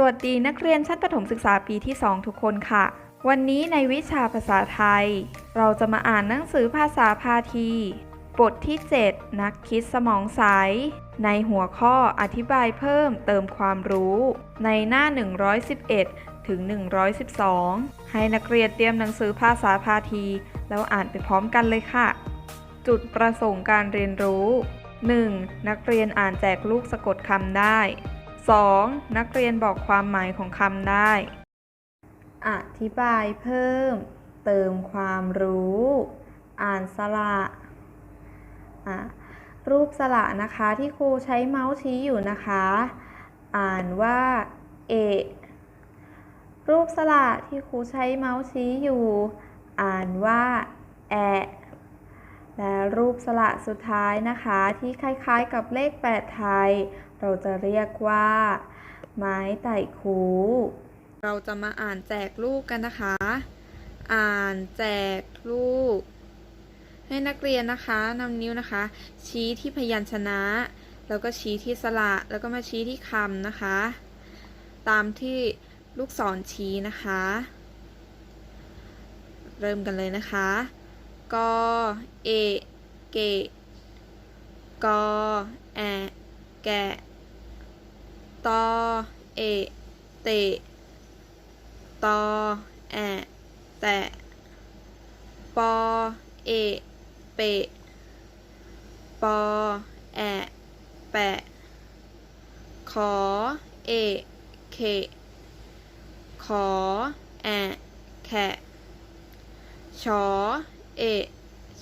สวัสดีนักเรียนชั้นประถมศึกษาปีที่ 2 ทุกคนค่ะ วันนี้ในวิชาภาษาไทย เราจะมาอ่านหนังสือภาษาพาที บทที่ 7 นักคิดสมองใส ในหัวข้ออธิบายเพิ่มเติมความรู้ ในหน้า 111 ถึง 112 ให้นักเรียนเตรียมหนังสือภาษาพาที แล้วอ่านไปพร้อมกันเลยค่ะ จุดประสงค์การเรียนรู้ 1. นักเรียนอ่านแจกลูกสะกดคำได้ 2. นักเรียนบอกความหมายของคำได้ อธิบายเพิ่ม เติมความรู้ อ่านสระรูปสระนะคะที่ครูใช้เมาส์ชี้อยู่นะคะ อ่านว่าเอรูปสระที่ครูใช้เมาส์ชี้อยู่ อ่านว่าแอะ และรูปสระสุดท้ายนะคะที่คล้ายๆกับเลข 8 ไทย เราจะเรียกว่า ไม้ไต่คู เราจะมาอ่านแจกลูกกันนะคะ อ่านแจกลูก ให้นักเรียนนะคะนำนิ้วนะคะ ชี้ที่พยัญชนะ แล้วก็ชี้ที่สระแล้วก็มาชี้ที่คำนะคะ ตามที่ลูกศรชี้นะคะ เริ่มกันเลยนะคะ กอเอเกะกอแอแกะตอเอเตะตอแอแตะปอเอเปะปอแอแปะขอเอเขะขอแอแขะชอ เอ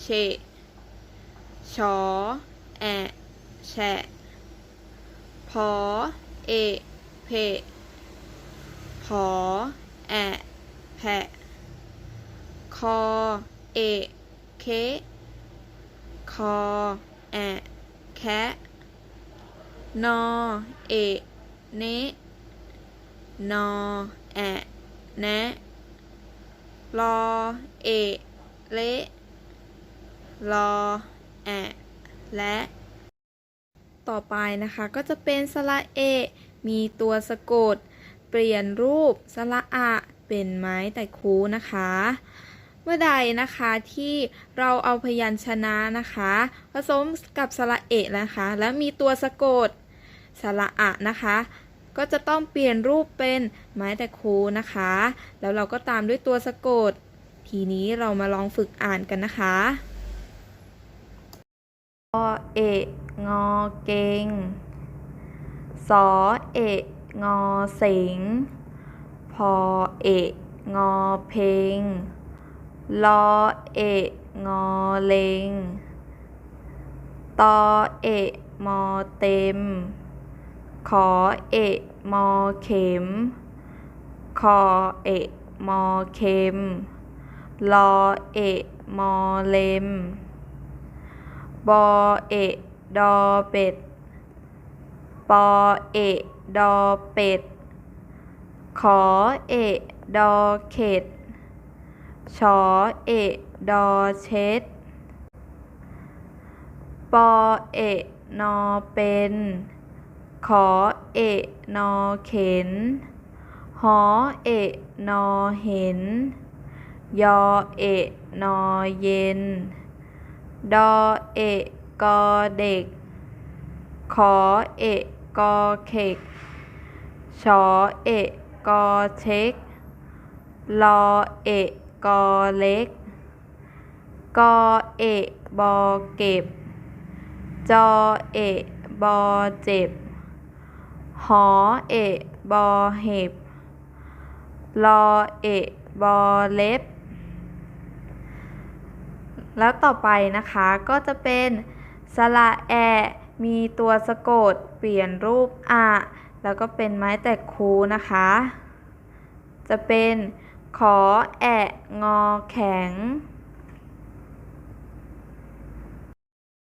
เช ชอ แอแฉพอ เอ เพ พอ แอแผะคอ เอ เค คอ แอ แคะนอ เอ เน นอ แอแนะรอ เอ เละรอ แอะ และ ต่อไปนะคะก็จะเป็นสระเอ มีตัวสะกด เปลี่ยนรูปสระอะเป็นไม้แต่คูนะคะ เมื่อใดนะคะที่เราเอาพยัญชนะนะคะ ผสมกับสระเอะนะคะ แล้วมีตัวสะกดสระอะนะคะก็จะต้องเปลี่ยนรูปเป็นไม้แต่คูนะคะ แล้วเราก็ตามด้วยตัวสะกด ทีนี้เรามาลองฝึกอ่านกันนะคะอเอะงอเกงสอเอะงอเสงพอเอะงอเพงลอเอะงอเลงตอเอะมอเต็ม ขอเอะมอเข็ม คอเอะมอเข็ม ลอเอะมอเลม บอเอะดอเป็ด ปอเอะดอเป็ด ขอเอะดอเข็ด ชอเอะดอเช็ด ปอเอะนอเป็น ขอเอะนอเข็น หอเอะนอเห็น ยอเอะนอเย็น ดอเอะกอเด็ก ขอเอะกอเข็กชอเอะกอเช็คลอเอะกอเล็ก กอเอะบอเก็บ จอเอะบอเจ็บ หอเอะบอเห็บ ลอเอะบอเล็บ แล้วต่อไปนะคะก็จะเป็นสระแอ มีตัวสะกด เปลี่ยนรูปอะแล้วก็เป็นไม้แตกคูนะคะ จะเป็นขอแอะงอแข็ง